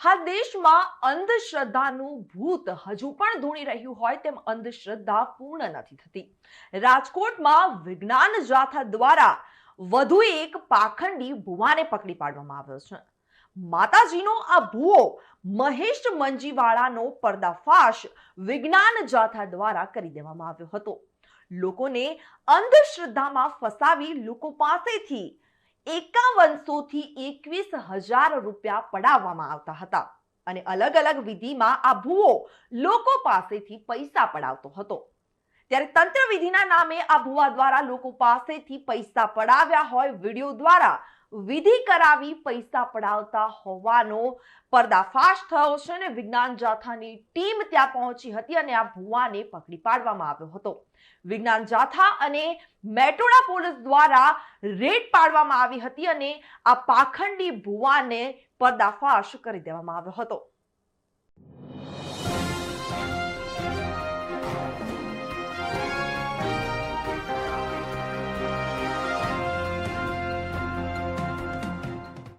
હાલ દેશમાં અંધશ્રદ્ધાનું ભૂત હજુ પણ ધૂણી રહ્યું હોય તેમ અંધશ્રદ્ધા પૂર્ણ નથી થતી. રાજકોટમાં વિજ્ઞાન જાથા દ્વારા વધુ એક પાખંડી ભુવાને પકડી પાડવામાં આવ્યો છે. માતાજીનો આ ભૂવો મહેશ મંજીવાળાનો પર્દાફાશ વિજ્ઞાન જાથા દ્વારા કરી દેવામાં આવ્યો હતો. લોકોને અંધશ્રદ્ધામાં ફસાવી લોકો પાસેથી એકાવનસો થી એકવીસ હજાર રૂપિયા પડાવવામાં આવતા હતા. અને અલગ અલગ વિધિમાં આ ભૂવો લોકો પાસેથી પૈસા પડાવતો હતો. ત્યારે તંત્ર વિધિના નામે આ ભુવા દ્વારા લોકો પાસેથી પૈસા પડાવ્યા હોય, વીડિયો દ્વારા વિધિ કરાવી પૈસા પડાવતા હોવાનો પર્દાફાશ થયો છે અને વિજ્ઞાન જાથાની ટીમ ત્યાં પહોંચી હતી અને આ ભુવાને પકડી પાડવામાં આવ્યો હતો. વિજ્ઞાન જાથા અને મેટોડા પોલીસ દ્વારા રેડ પાડવામાં આવી હતી અને આ પાખંડી ભુવાને પર્દાફાશ કરી દેવામાં આવ્યો હતો.